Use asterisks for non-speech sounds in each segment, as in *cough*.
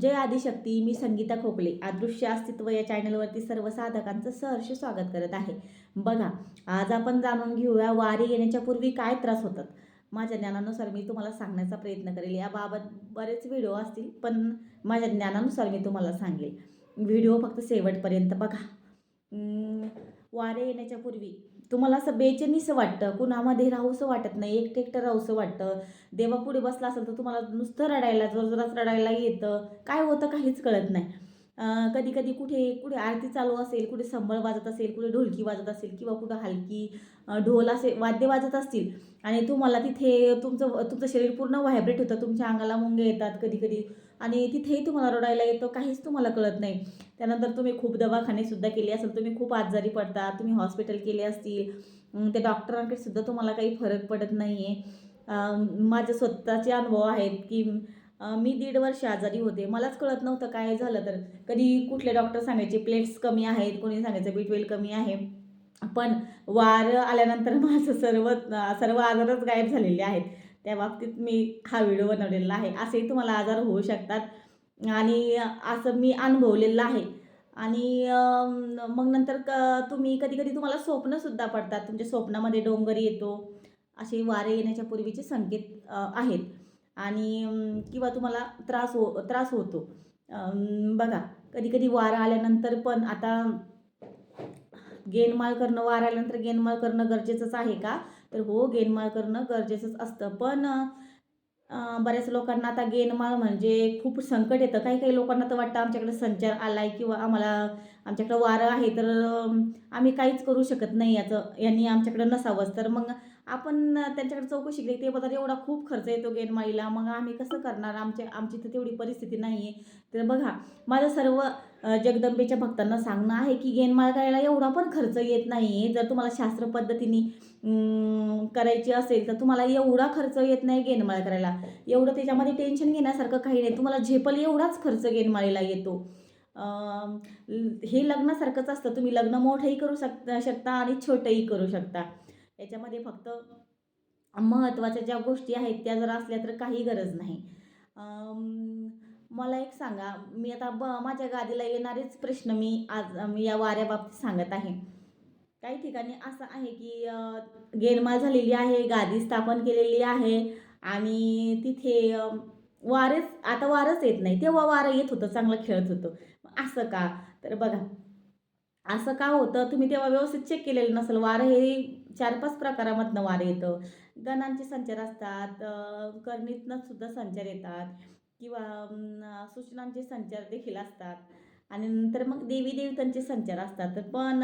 जय आदिशक्ती मी संगीता खोकले. अदृश्य अस्तित्व या चॅनलवरती सर्व साधकांचं सहर्ष स्वागत करत आहे. बघा आज आपण जाणून घेऊया वारी येण्याच्या पूर्वी काय त्रास होतात. माझ्या ज्ञानानुसार मी तुम्हाला सांगण्याचा प्रयत्न करेल. याबाबत बरेच व्हिडिओ असतील पण माझ्या ज्ञानानुसार मी तुम्हाला सांगेल. व्हिडिओ फक्त शेवटपर्यंत बघा. वारे येण्याच्या पूर्वी. तुम्हाला असं बेचेनीसं वाटतं कुणामध्ये राहूसं वाटत नाही एकटं एकटं राहूसं वाटतं. देवा पुढे बसला असेल तर तुम्हाला नुसतं रडायला जोरजोरात रडायला येतं. काय होतं काहीच कळत नाही. कधी कधी कुठे कुठे आरती चालू असेल कुठे संबळ वाजत असेल कुठे ढोलकी वाजत असेल किंवा कुठं हलकी ढोल असे वाद्य वाजत असतील आणि तुम्हाला तिथे तुमचं तुमचं शरीर पूर्ण व्हायब्रेट होतं तुमच्या अंगाला मुंगे येतात कधी कधी आणि तिथेही तुम्हाला रडायला येतं काहीच तुम्हाला कळत नाही. त्यानंतर तुम्ही खूप दवाखानेसुद्धा केले असेल तुम्ही खूप आजारी पडता तुम्ही हॉस्पिटल केले असतील त्या डॉक्टरांकडे सुद्धा तुम्हाला काही फरक पडत नाही आहे माझे स्वतःचे अनुभव आहेत की मी दीड वर्ष आजारी होते. मलाच कळत नव्हतं काय झालं तर. कधी कुठले डॉक्टर सांगायचे प्लेट्स कमी आहेत. कोणी सांगायचं बी कमी आहे. पण वार आल्यानंतर *laughs* माझं सर्व सर्व आजारच गायब झालेले आहेत. त्या बाबतीत मी हा व्हिडिओ बनवलेला आहे. असेही तुम्हाला आजार होऊ शकतात. आणि असं मी अनुभवलेलं आहे. आणि मग नंतर क तुम्ही कधी कधी तुम्हाला स्वप्नसुद्धा पडतात. तुमच्या स्वप्नामध्ये डोंगर येतो. असे वारे येण्याच्या पूर्वीचे संकेत आहेत. आणि किंवा तुम्हाला त्रास हो त्रास होतो. बघा कधी कधी वारा आल्यानंतर पण आता गेनमाळ करणं वारा आल्यानंतर गेनमाळ करणं गरजेचंच आहे का? तर हो गेनमाळ करणं गरजेचंच असतं. पण बऱ्याच लोकांना आता गेनमाळ म्हणजे खूप संकट येतं. काही काही लोकांना तर वाटतं आमच्याकडे संचार आला आहे किंवा आम्हाला आमच्याकडं वारं आहे तर आम्ही काहीच करू शकत नाही याचं. यांनी आमच्याकडं नसावंच. तर मग आपण त्यांच्याकडे चौकशी केली ते बघा एवढा खूप खर्च येतो गेनमाळीला मग आम्ही कसं करणार? आमच्या आमची तर तेवढी परिस्थिती नाही आहे तर बघा माझं सर्व जगदंबेच्या भक्तांना सांगणं आहे की गेनमाळ करायला एवढा पण खर्च येत नाही आहे जर तुम्हाला शास्त्र पद्धतीने करायची असेल तर तुम्हाला एवढा खर्च येत नाही गेनमाळ करायला. एवढं त्याच्यामध्ये टेन्शन घेण्यासारखं काही नाही. तुम्हाला झेपल एवढाच खर्च गेनमाळीला येतो. हे लग्नासारखंच असतं. तुम्ही लग्न मोठंही करू शकता शकता आणि छोटंही करू शकता. याच्यामध्ये फक्त महत्त्वाच्या ज्या गोष्टी आहेत त्या जर असल्या तर काही गरज नाही. मला एक सांगा. मी आता ब माझ्या गादीला येणारेच प्रश्न मी आज या वाऱ्याबाबतीत सांगत आहे. काही ठिकाणी असं आहे की गेरमाल झालेली आहे गादी स्थापन केलेली आहे आणि तिथे वारच आता वारच येत नाही तेव्हा वारं येत होतं चांगलं खेळत होतं. असं का? तर बघा असं का होतं? तुम्ही तेव्हा व्यवस्थित चेक केलेलं नसेल वारं हे चार पाच प्रकारामधनं वारं येतं. गणांचे संचार असतात अं, करणीतनं सुद्धा संचार येतात किंवा सूचनांचे संचार देखील असतात. आणि नंतर मग देवी देवतांचे संचार असतात. पण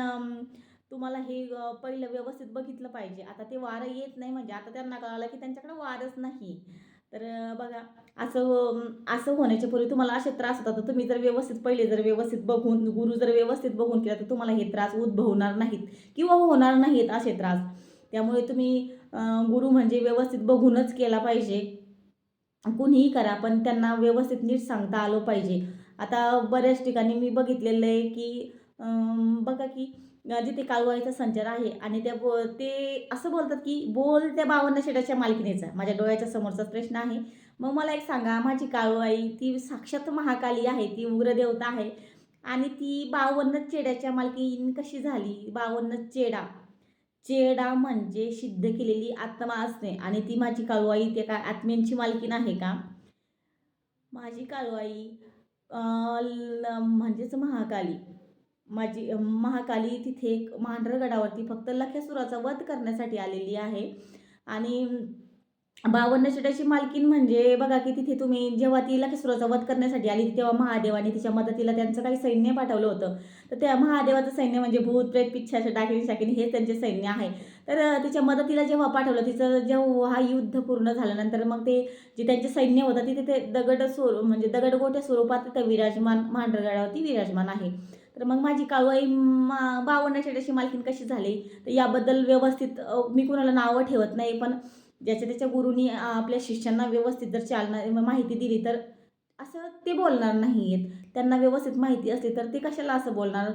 तुम्हाला हे पहिलं व्यवस्थित बघितलं पाहिजे. आता ते वारं येत नाही म्हणजे आता त्यांना कळालं की त्यांच्याकडे वारच नाही. तर बघा असं असं होण्याच्या पूर्वी तुम्हाला असे त्रास होतात. तर तुम्ही जर व्यवस्थित पहिले जर व्यवस्थित बघून गुरु जर व्यवस्थित बघून केला तर तुम्हाला हे त्रास उद्भवणार नाहीत किंवा होणार नाहीत असे त्रास. त्यामुळे तुम्ही गुरु म्हणजे व्यवस्थित बघूनच केला पाहिजे. कुणीही करा पण त्यांना व्यवस्थित नीट सांगता आलं पाहिजे. आता बऱ्याच ठिकाणी मी बघितलेलं आहे की बघा की जिथे काळवाईचा संचार आहे आणि त्या बो ते असं बोलतात की बोल त्या बावन्न शेटाच्या मालकीनेचा. माझ्या डोळ्याच्या समोरचा प्रश्न आहे. मग मला एक सांगा माझी काळवाई ती साक्षात महाकाली आहे ती उग्रदेवता आहे आणि ती बावन्न चेड्याच्या मालकीन कशी झाली? बावन्न चेडा. चेडा म्हणजे सिद्ध केलेली आत्मा असणे आणि ती माझी काळवाई ते काय आत्म्यांची मालकीन आहे का? माझी काळवाई ल- म्हणजेच महाकाली. माझी महाकाली तिथे एक मांढरगडावरती फक्त लखेसुराचा वध करण्यासाठी आलेली आहे. आणि बावन्न शेटाची मालकीन म्हणजे बघा की तिथे तुम्ही जेव्हा ती लखेसुराचा वध करण्यासाठी आली तेव्हा महादेवाने तिच्या मदतीला त्यांचं काही सैन्य पाठवलं होतं. तर त्या महादेवाचं सैन्य म्हणजे भूत प्रेत पिच्छाच्या डाकिनी शाकिनी हे त्यांचे सैन्य आहे. तर तिच्या मदतीला जेव्हा पाठवलं तिचं जेव्हा युद्ध पूर्ण झाल्यानंतर मग ते जे त्यांचे सैन्य होतं तिथे ते दगड स्वरूप म्हणजे दगडगोट्या स्वरूपात तिथं विराजमान मांढरगडावरती विराजमान आहे. तर मग माझी काळूआई मा बावन्न शेटाची मालकीन कशी झाली? तर याबद्दल व्यवस्थित मी कुणाला नावं ठेवत नाही पण ज्याच्या त्याच्या गुरुनी आपल्या शिष्यांना व्यवस्थित जर चालना माहिती दिली तर असं ते बोलणार नाही आहेत त्यांना व्यवस्थित माहिती असली तर ते कशाला असं बोलणार?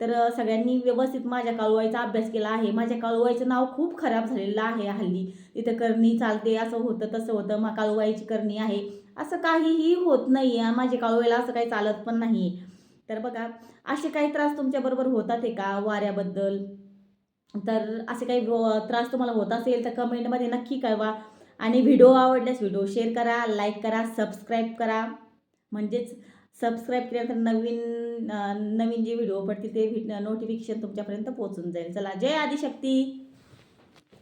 तर सगळ्यांनी व्यवस्थित माझ्या काळूबाईचा अभ्यास केला आहे. माझ्या काळूबाईचं नाव खूप खराब झालेलं आहे हल्ली. तिथं करणी चालते असं होतं तसं होतं मा काळुवाईची करणी आहे. असं काहीही होत नाही आहे माझ्या काळूबाईला असं काही चालत पण नाही तर बघा असे काही त्रास तुमच्याबरोबर होतात आहे का वाऱ्याबद्दल? तर असे काही त्रास तुम्हाला होत असेल तर कमेंटमध्ये नक्की कळवा. आणि व्हिडिओ आवडल्यास व्हिडिओ शेअर करा लाईक करा सबस्क्राईब करा. म्हणजेच सबस्क्राईब केल्यानंतर नवीन नवीन जे व्हिडिओ पडतील ते नोटिफिकेशन तुमच्यापर्यंत पोहोचून जाईल. चला जय आदिशक्ती!